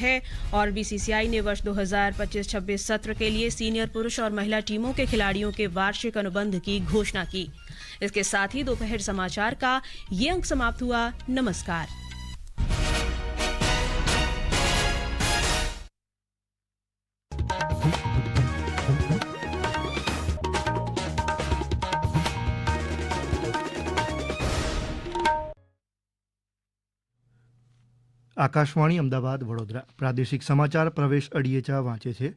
है और बीसीसीआई ने वर्ष 2025-26 सत्र के लिए सीनियर पुरुष और महिला टीमों के खिलाड़ियों के वार्षिक अनुबंध की घोषणा की। इसके साथ ही दोपहर समाचार का ये अंक समाप्त हुआ। नमस्कार। આકાશવાણી અમદાવાદ વડોદરા. પ્રાદેશિક સમાચાર પ્રવેશ અડિયેચા વાંચે છે.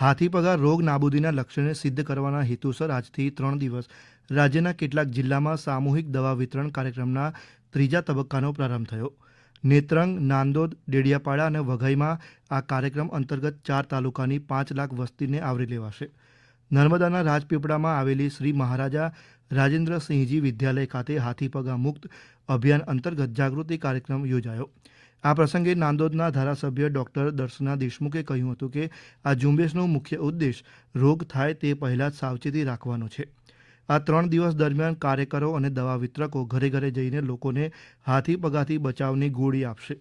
હાથીપગા રોગ નાબૂદીના લક્ષ્યને સિદ્ધ કરવાના હેતુસર આજથી ત્રણ દિવસ. રાજ્યના કેટલાક જિલ્લામાં સામૂહિક દવા વિતરણ કાર્યક્રમના ત્રીજા તબક્કાનો પ્રારંભ થયો. નેત્રંગ, નાંદોદ, ડેડિયાપાડા અને વઘઈમાં આ કાર્યક્રમ અંતર્ગત ચાર તાલુકાની પાંચ લાખ વસ્તીને આવરી લેવાશે. નર્મદાના રાજપીપળામાં આવેલી શ્રી મહારાજા રાજેન્દ્રસિંહજી વિદ્યાલય ખાતે હાથીપગા મુક્ત અભિયાન અંતર્ગત જાગૃતિ કાર્યક્રમ યોજાયો. આ પ્રસંગે નાંદોદના ધારાસભ્ય ડોક્ટર દર્શના દેશમુખે કહ્યું હતું કે આ ઝુંબેશનો મુખ્ય ઉદ્દેશ રોગ થાય તે પહેલાં જ સાવચેતી રાખવાનો છે. આ ત્રણ દિવસ દરમિયાન કાર્યકરો અને દવા વિતરકો ઘરે ઘરે જઈને લોકોને હાથી પગાથી બચાવની ગોળી આપશે.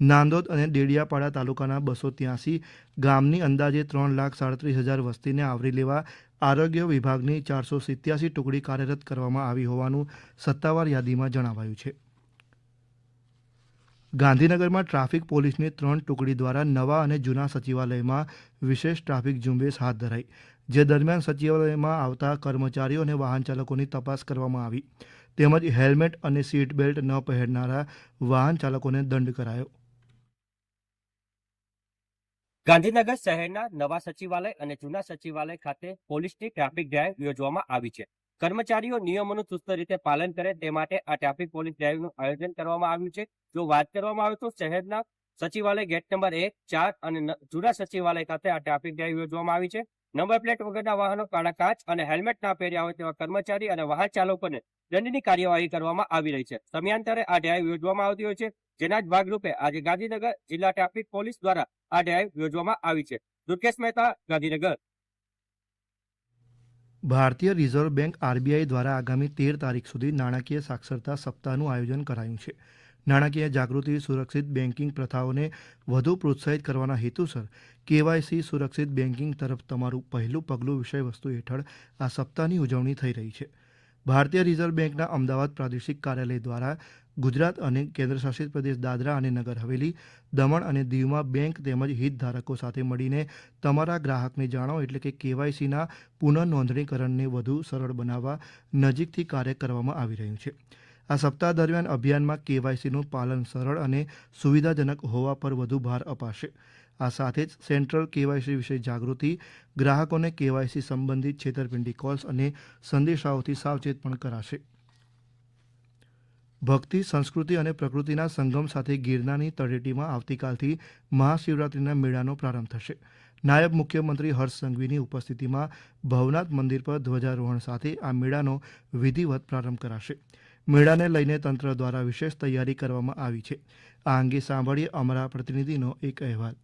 નાંદોદ અને ડેડિયાપાડા તાલુકાના બસો ત્યાસી ગામની અંદાજે ત્રણ લાખ સાડત્રીસ હજાર વસ્તીને આવરી લેવા આરોગ્ય વિભાગની ચારસો સિત્યાસી ટુકડી કાર્યરત કરવામાં આવી હોવાનું સત્તાવાર યાદીમાં જણાવાયું છે. ગાંધીનગરમાં ટ્રાફિક પોલીસની ત્રણ ટુકડી દ્વારા નવા અને જૂના સચિવાલયમાં વિશેષ ટ્રાફિક ઝુંબેશ હાથ ધરાઈ, જે દરમિયાન સચિવાલયમાં આવતા કર્મચારીઓ અને વાહન ચાલકોની તપાસ કરવામાં આવી. તેમજ હેલ્મેટ અને સીટ બેલ્ટ ન પહેરનારા વાહન ચાલકોને દંડ કરાયો. ગાંધીનગર શહેરના નવા સચિવાલય અને જૂના સચિવાલય ખાતે પોલીસની ટ્રાફિક ડ્રાઈવ યોજવામાં આવી છે. કર્મચારીઓ નિયમોનું ચુસ્ત રીતે પાલન કરે તે માટે આ ટ્રાફિક પોલીસ ડ્રાઈવનું આયોજન કરવામાં આવ્યું છે. જો વાત કરવામાં આવે તો શહેરના સચિવાલય ગેટ નંબર એક, ચાર અને ન- સચિવાલય ખાતે આ ટ્રાફિક ડ્રાઈવ યોજવામાં આવી છે. નંબર પ્લેટ વગરના વાહનો, કાળા કાચ અને હેલ્મેટ ના પહેર્યા હોય તેવા કર્મચારી અને વાહન ચાલકોને દંડની કાર્યવાહી કરવામાં આવી રહી છે. સમયાંતરે આ ડ્રાઈવ યોજવામાં આવતી હોય છે. જેના જ ભાગરૂપે આજે ગાંધીનગર જિલ્લા ટ્રાફિક પોલીસ દ્વારા આ ડ્રાઈવ યોજવામાં આવી છે. દુર્ગેશ મહેતા, ગાંધીનગર. ભારતીય રિઝર્વ બેંક આરબીઆઈ દ્વારા આગામી તેર તારીખ સુધી નાણાકીય સાક્ષરતા સપ્તાહનું આયોજન કરાયું છે. નાણાકીય જાગૃતિ સુરક્ષિત બેન્કિંગ પ્રથાઓને વધુ પ્રોત્સાહિત કરવાના હેતુસર કેવાયસી સુરક્ષિત બેન્કિંગ તરફ તમારું પહેલું પગલું વિષયવસ્તુ હેઠળ આ સપ્તાહની ઉજવણી થઈ રહી છે. ભારતીય રિઝર્વ બેંકના અમદાવાદ પ્રાદેશિક કાર્યાલય દ્વારા ગુજરાત અને કેન્દ્રશાસિત પ્રદેશ દાદરા અને નગર હવેલી, દમણ અને દીવમાં બેંક તેમજ હિતધારકો સાથે મળીને તમારા ગ્રાહકને જાણો એટલે કે કેવાયસીના પુનઃનોંધણીકરણને વધુ સરળ બનાવવા નજીકથી કાર્ય કરવામાં આવી રહ્યું છે. આ સપ્તાહ દરમિયાન અભિયાનમાં કેવાયસીનું પાલન સરળ અને સુવિધાજનક હોવા પર વધુ ભાર અપાશે. આ સાથે જ સેન્ટ્રલ કેવાયસી વિશે જાગૃતિ, ગ્રાહકોને કેવાયસી સંબંધિત છેતરપિંડી કોલ્સ અને સંદેશાઓથી સાવચેત પણ કરાશે. ભક્તિ, સંસ્કૃતિ અને પ્રકૃતિના સંગમ સાથે ગિરનારની તળેટીમાં આવતીકાલથી મહાશિવરાત્રિના મેળાનો પ્રારંભ થશે. નાયબ મુખ્યમંત્રી હર્ષ સંઘવીની ઉપસ્થિતિમાં ભવનાથ મંદિર પર ધ્વજારોહણ સાથે આ મેળાનો વિધિવત પ્રારંભ કરાશે. મેળાને લઈને તંત્ર દ્વારા વિશેષ તૈયારી કરવામાં આવી છે. આ અંગે સાંભળીએ અમારા પ્રતિનિધિનો એક અહેવાલ.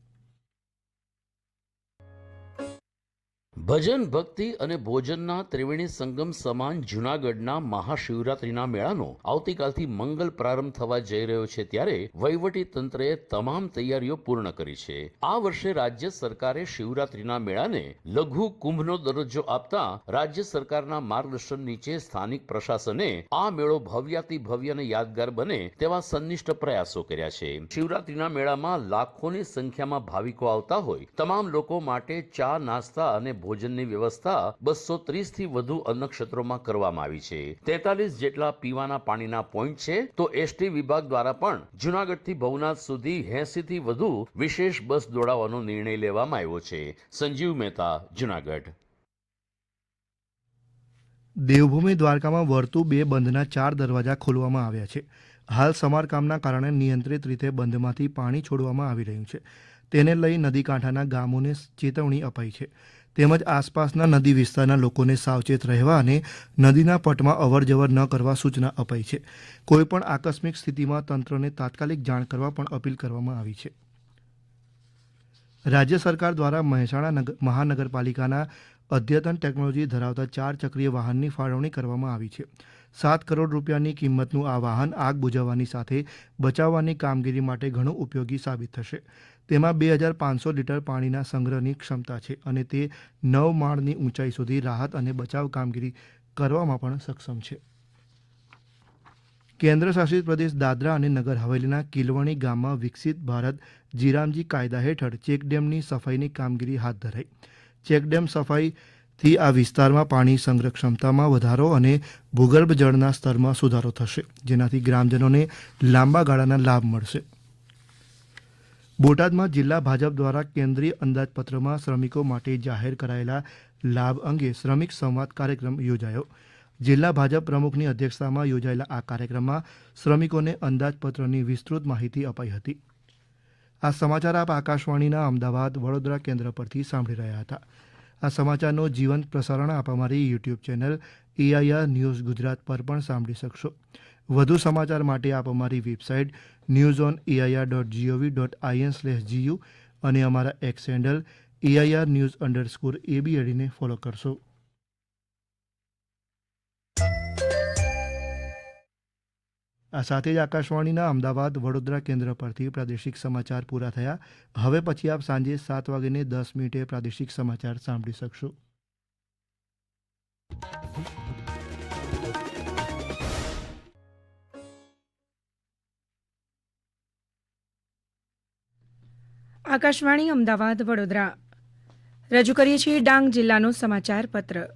ભજન, ભક્તિ અને ભોજનના ત્રિવેણી સંગમ સમાન જૂનાગઢના મહાશિવરાત્રીના મેળાનો આવતીકાલથી મંગલ પ્રારંભ થવા જઈ રહ્યો છે ત્યારે વહીવટી તંત્રએ તમામ તૈયારીઓ પૂર્ણ કરી છે. આ વર્ષે રાજ્ય સરકારે શિવરાત્રીના મેળાને લઘુ કુંભનો દરજ્જો આપતા રાજ્ય સરકારના માર્ગદર્શન નીચે સ્થાનિક પ્રશાસને આ મેળો ભવ્યાતિ ભવ્ય અને યાદગાર બને તેવા સંનિષ્ઠ પ્રયાસો કર્યા છે. શિવરાત્રિના મેળામાં લાખોની સંખ્યામાં ભાવિકો આવતા હોય, તમામ લોકો માટે ચા, નાસ્તા અને ભોજનની વ્યવસ્થા બસો ત્રીસથી વધુ અન્નક્ષેત્રોમાં કરવામાં આવી છે. તેતાલીસ જેટલા પીવાના પાણીના પોઈન્ટ છે, તો એસટી વિભાગ દ્વારા પણ જુનાગઢથી ભવનાથ સુધી એસીથી વધુ વિશેષ બસ દોડાવવાનો નિર્ણય લેવામાં આવ્યો છે. સંજીવ મહેતા, જુનાગઢ. દેવભૂમિ દ્વારકામાં વર્તુ બે બંધના ચાર દરવાજા ખોલવામાં આવ્યા છે. હાલ સમારકામના કારણે નિયંત્રિત રીતે બંધમાંથી પાણી છોડવામાં આવી રહ્યું છે. તેને લઈ નદી કાંઠાના ગામોને ચેતવણી અપાઈ છે. તેમજ આસપાસના નદી વિસ્તારના લોકોને સાવચેત રહેવા અને નદીના પટમાં અવરજવર ન કરવા સૂચના અપાઈ છે. કોઈપણ આકસ્મિક સ્થિતિમાં તંત્રને તાત્કાલિક જાણ કરવા પણ અપીલ કરવામાં આવી છે. રાજ્ય સરકાર દ્વારા મહેસાણા નગર મહાનગરપાલિકાના અદ્યતન ટેકનોલોજી ધરાવતા ચાર ચક્રીય વાહનની ફાળવણી કરવામાં આવી છે. સાત કરોડ રૂપિયાની કિંમતનું આ વાહન આગ બુઝાવવાની સાથે બચાવવાની કામગીરી માટે ઘણું ઉપયોગી સાબિત થશે. તેમાં બે હજાર પાંચસો લીટર પાણીના સંગ્રહની ક્ષમતા છે અને તે નવ માળની ઊંચાઈ સુધી રાહત અને બચાવ કામગીરી કરવામાં પણ સક્ષમ છે. કેન્દ્ર શાસિત પ્રદેશ દાદરા અને નગર હવેલીના કિલવણી ગામમાં વિકસિત ભારત જીરામજી કાયદા હેઠળ ચેકડેમની સફાઈની કામગીરી હાથ ધરાઈ. ચેકડેમ સફાઈથી આ વિસ્તારમાં પાણી સંગ્રહ ક્ષમતામાં વધારો અને ભૂગર્ભ જળના સ્તરમાં સુધારો થશે, જેનાથી ગ્રામજનોને લાંબા ગાળાના લાભ મળશે. બોટાદમાં જિલ્લા ભાજપ દ્વારા કેન્દ્રીય અંદાજપત્રમાં શ્રમિકો માટે જાહેર કરાયેલા લાભ અંગે શ્રમિક સંવાદ કાર્યક્રમ યોજાયો. જિલ્લા ભાજપ પ્રમુખની અધ્યક્ષતામાં યોજાયેલા આ કાર્યક્રમમાં શ્રમિકોને અંદાજપત્રની વિસ્તૃત માહિતી અપાઈ હતી. આ સમાચાર આપ આકાશવાણીના અમદાવાદ વડોદરા કેન્દ્ર પરથી સાંભળી રહ્યા હતા. આ સમાચારનો જીવંત પ્રસારણ આપ અમારી YouTube channel AIR news Gujarat પર પણ સાંભળી શકશો. વધુ સમાચાર માટે આપ અમારી website news on AIR dot GOV dot IN slash GU અને અમારા X handle AIR news underscore એબીએડીને follow કરશો. આ સાથે જ આકાશવાણીના અમદાવાદ વડોદરા કેન્દ્ર પરથી પ્રાદેશિક સમાચાર પૂરા થયા. હવે પછી આપ સાંજે સાત વાગ્યે દસ મિનિટે પ્રાદેશિક સમાચાર સાંભળી શકશો. આકાશવાણી અમદાવાદ વડોદરા. રજૂ કરીએ છીએ ડાંગ જિલ્લાનો સમાચાર પત્ર.